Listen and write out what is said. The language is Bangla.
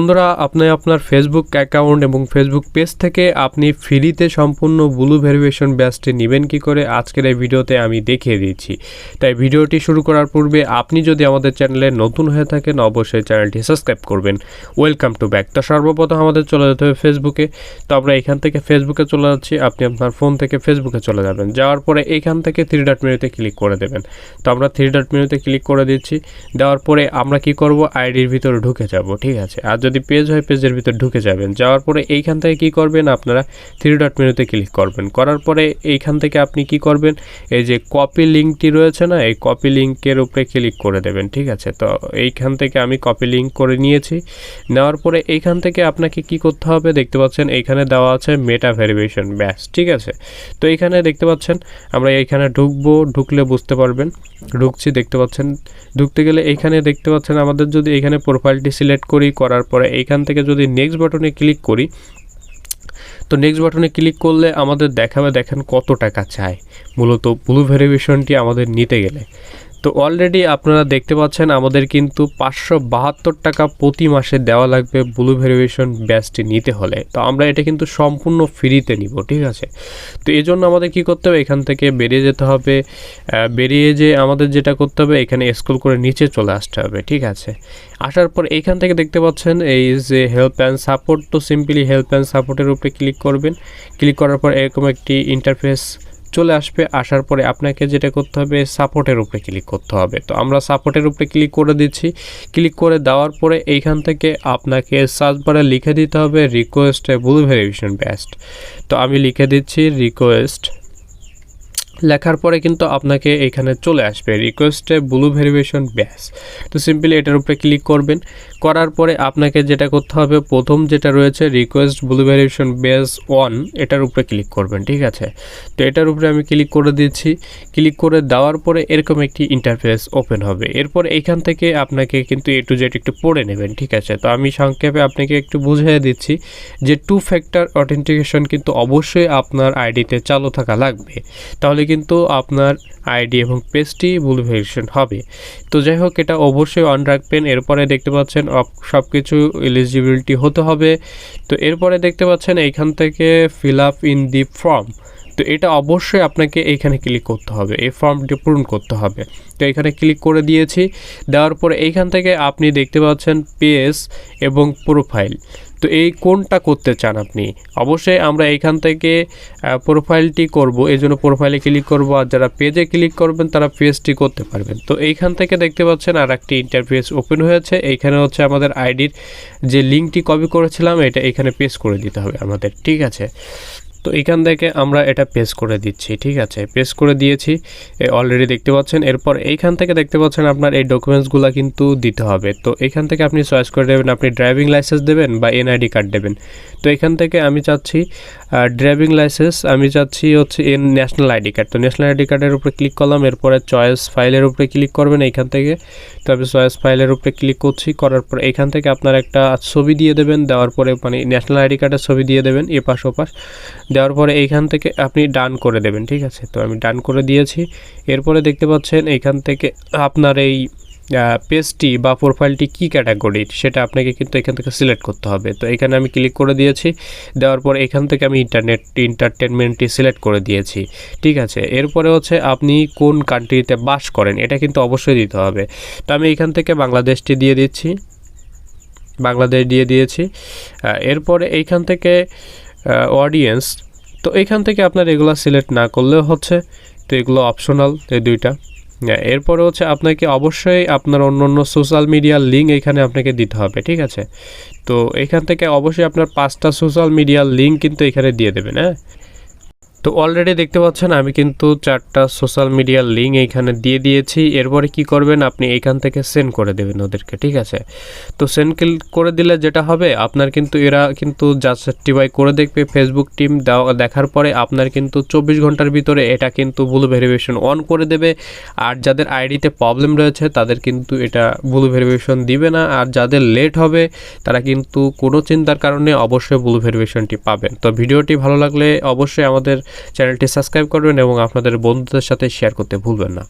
বন্ধুরা, আপনি আপনার ফেসবুক অ্যাকাউন্ট এবং ফেসবুক পেজ থেকে আপনি ফ্রিতে সম্পূর্ণ ব্লু ভেরিফিকেশন ব্যাচটি নেবেন কি করে? আজকের এই ভিডিওতে আমি দেখিয়ে দিচ্ছি। তাই ভিডিওটি শুরু করার পূর্বে আপনি যদি আমাদের চ্যানেলে নতুন হয়ে থাকেন, অবশ্যই চ্যানেলটি সাবস্ক্রাইব করবেন। ওয়েলকাম টু ব্যাক তো সর্বপ্রথম আমাদের চলে যেতে হবে ফেসবুকে তো আমরা এখান থেকে ফেসবুকে চলে যাচ্ছি। আপনি আপনার ফোন থেকে ফেসবুকে চলে যাবেন। যাওয়ার পরে এখান থেকে থ্রি ডট মেনুতে ক্লিক করে দেবেন। তো আমরা থ্রি ডট মেনুতে ক্লিক করে দিচ্ছি। দেওয়ার পরে আমরা কি করব? আইডির ভিতরে ঢুকে যাব। ঠিক আছে? আর যদি পেজ হয় পেজের ভিতর ঢুকে যাবেন। যাওয়ার পরে এইখান থেকে কি করবেন আপনারা? থ্রি ডট মেনুতে ক্লিক করবেন। করার পরে এইখান থেকে আপনি কি করবেন? এই যে কপি লিঙ্কটি রয়েছে না, এই কপি লিঙ্কের উপরে ক্লিক করে দেবেন, ঠিক আছে? তো এইখান থেকে আমি কপি লিঙ্ক করে নিয়েছি। নেওয়ার পরে এইখান থেকে আপনাকে কি করতে হবে? দেখতে পাচ্ছেন এইখানে দেওয়া আছে মেটা ভেরিফিকেশন ব্যাস, ঠিক আছে? তো এইখানে দেখতে পাচ্ছেন, আমরা এইখানে ঢুকবো, ঢুকলে বুঝতে পারবেন। ঢুকছি, দেখতে পাচ্ছেন। ঢুকতে গেলে এইখানে দেখতে পাচ্ছেন, আমাদের যদি এইখানে প্রোফাইলটি সিলেক্ট করি, করার পরে এইখান থেকে যদি নেক্সট বাটনে ক্লিক করি, তো নেক্সট বাটনে ক্লিক করলে আমাদের দেখাবে দেখেন কত টাকা চায় মূলত ব্লু ভেরিয়েশনটি আমাদের নিতে গেলে। তো অলরেডি আপনারা দেখতে পাচ্ছেন আমাদের কিন্তু পাঁচশো বাহাত্তর টাকা প্রতি মাসে দেওয়া লাগবে ব্লু ভেরিফিকেশন ব্যাচটি নিতে হলে। তো আমরা এটা কিন্তু সম্পূর্ণ ফ্রিতে নিব, ঠিক আছে? তো এই জন্য আমাদের কি করতে হবে? এখান থেকে বেরিয়ে যেতে হবে। বেরিয়ে যে আমাদের যেটা করতে হবে, এখানে স্কুল করে নিচে চলে আসতে হবে, ঠিক আছে? আসার পর এইখান থেকে দেখতে পাচ্ছেন এই যে হেল্প অ্যান্ড সাপোর্ট তো সিম্পলি হেল্প অ্যান্ড সাপোর্টের উপরে ক্লিক করবেন। ক্লিক করার পর এরকম একটি ইন্টারফেস চলে আসবে, আসার পরে আপনাকে যেটা করতে হবে সাপোর্টের উপরে ক্লিক করতে হবে। তো আমরা সাপোর্টের উপরে ক্লিক করে দিচ্ছি। ক্লিক করে দেওয়ার পরে এইখান থেকে আপনাকে সার্চ বারে লিখে দিতে হবে রিকোয়েস্ট ভুল ভেরিফিকেশন ব্যাস্ট তো আমি লিখে দিচ্ছি রিকোয়েস্ট লেখার পরে কিন্তু আপনাকে এখানে চলে আসবে রিকোয়েস্টে ব্লু ভেরিফিকেশন ব্যাস তো সিম্পলি এটার উপরে ক্লিক করবেন, করার পরে আপনাকে যেটা করতে হবে, প্রথম যেটা রয়েছে request blue verification base one এটার উপরে ক্লিক করবেন, ঠিক আছে? তো এটার উপরে আমি ক্লিক করে দিচ্ছি ক্লিক করে দেওয়ার পরে এরকম একটি ইন্টারফেস ওপেন হবে। এরপর এইখান থেকে আপনাকে কিন্তু এ টু জেড একটু পড়ে নেবেন, ঠিক আছে? তো আমি সংক্ষেপে আপনাকে একটু বুঝিয়ে দিচ্ছি যে টু ফ্যাক্টর অথেন্টিকেশন কিন্তু অবশ্যই আপনার আইডিতে চালু থাকা লাগবে। তাহলে কিন্তু আপনার আইডি এবং পেজটি ভুল ভেরিফিকেশন হবে। তো যাই হোক, এটা অবশ্যই অন রাখবেন। এরপরে দেখতে পাচ্ছেন সব কিছু এলিজিবিলিটি হতে হবে। তো এরপরে দেখতে পাচ্ছেন এইখান থেকে fill up in the form তো এটা অবশ্যই আপনাকে এইখানে ক্লিক করতে হবে। এই ফর্মটি পূরণ করতে হবে। তো এখানে ক্লিক করে দিয়েছি। দেওয়ার পরে এইখান থেকে আপনি দেখতে পাচ্ছেন পেজ এবং প্রোফাইল তো এই কোনটা করতে চান আপনি? অবশ্যই আমরা এইখান থেকে প্রোফাইলটি করব। এই জন্য প্রোফাইলে ক্লিক করব আর যারা পেজে ক্লিক করবেন, তারা পেজটি করতে পারবেন। তো এইখান থেকে দেখতে পাচ্ছেন আর একটি ইন্টারফেস ওপেন হয়েছে। এইখানে হচ্ছে আমাদের আইডির যে লিঙ্কটি কপি করেছিলাম, এটা এখানে পেস্ট করে দিতে হবে আমাদের। ঠিক আছে? তো এখান থেকে আমরা এটা পেস্ট করে দিচ্ছি, ঠিক আছে? পেস্ট করে দিয়েছি অলরেডি দেখতে পাচ্ছেন। এরপর এইখান থেকে দেখতে পাচ্ছেন আপনার এই ডকুমেন্টসগুলো কিন্তু দিতে হবে। তো এখান থেকে আপনি চয়েস করে দেবেন, আপনি ড্রাইভিং লাইসেন্স দেবেন বা এনআইডি কার্ড দেবেন। তো এখান থেকে আমি চাচ্ছি ড্রাইভিং লাইসেন্স আমি চাচ্ছি হচ্ছে এন ন্যাশনাল আইডি কার্ড তো ন্যাশনাল আইডি কার্ডের উপরে ক্লিক করলাম, এরপরে চয়েস ফাইলের উপরে ক্লিক করবেন এইখান থেকে। তো আমি চয়েস ফাইলের উপরে ক্লিক করছি, করার পর এখান থেকে আপনার একটা ছবি দিয়ে দেবেন। দেওয়ার পরে মানে ন্যাশনাল আইডি কার্ডের ছবি দিয়ে দেবেন, এপাশ ওপাশ। দেওয়ার পরে এইখান থেকে আপনি ডান করে দেবেন, ঠিক আছে? তো আমি ডান করে দিয়েছি। এরপরে দেখতে পাচ্ছেন এইখান থেকে আপনার এই পেজটি বা প্রোফাইলটি কী ক্যাটাগরির সেটা আপনাকে কিন্তু এখান থেকে সিলেক্ট করতে হবে। তো এখানে আমি ক্লিক করে দিয়েছি। দেওয়ার পর এখান থেকে আমি ইন্টারনেট এন্টারটেনমেন্টটি সিলেক্ট করে দিয়েছি, ঠিক আছে? এরপরে হচ্ছে আপনি কোন কান্ট্রিতে বাস করেন, এটা কিন্তু অবশ্যই দিতে হবে। তো আমি এখান থেকে বাংলাদেশটি দিয়ে দিচ্ছি। বাংলাদেশ দিয়ে দিয়েছি। এরপরে এইখান থেকে অডিয়েন্স তো এখান থেকে আপনার এগুলো সিলেক্ট না করলেও হচ্ছে তো এগুলো অপশনাল এই দুইটা। হ্যাঁ, এরপরে হচ্ছে আপনাকে অবশ্যই আপনার অন্য অন্য সোশ্যাল মিডিয়ার লিঙ্ক এখানে আপনাকে দিতে হবে ঠিক আছে? তো এখান থেকে অবশ্যই আপনার পাঁচটা সোশ্যাল মিডিয়ার লিঙ্ক কিন্তু এখানে দিয়ে দেবেন হ্যাঁ? তো অলরেডি দেখতে পাচ্ছেন, আমি কিন্তু চারটা সোশ্যাল মিডিয়ার লিঙ্ক এইখানে দিয়ে দিয়েছি। এরপরে কি করবেন, আপনি এইখান থেকে সেন্ড করে দেবেন ওদেরকে, ঠিক আছে? তো সেন্ড করে দিলে যেটা হবে, আপনার কিন্তু এরা কিন্তু জাস্টিফাই করে দেখবে। ফেসবুক টিম দেখার পরে আপনার কিন্তু চব্বিশ ঘণ্টার ভিতরে এটা কিন্তু ব্লু ভেরিফিকেশন অন করে দেবে। আর যাদের আইডিতে প্রবলেম রয়েছে, তাদের কিন্তু এটা ব্লু ভেরিফিকেশন দিবে না। আর যাদের লেট হবে, তারা কিন্তু কোনো চিন্তার কারণে অবশ্যই ব্লু ভেরিফিকেশনটি পাবেন। তো ভিডিওটি ভালো লাগলে অবশ্যই আমাদের চ্যানেলটি সাবস্ক্রাইব করবেন এবং আপনাদের বন্ধুদের সাথে শেয়ার করতে ভুলবেন না।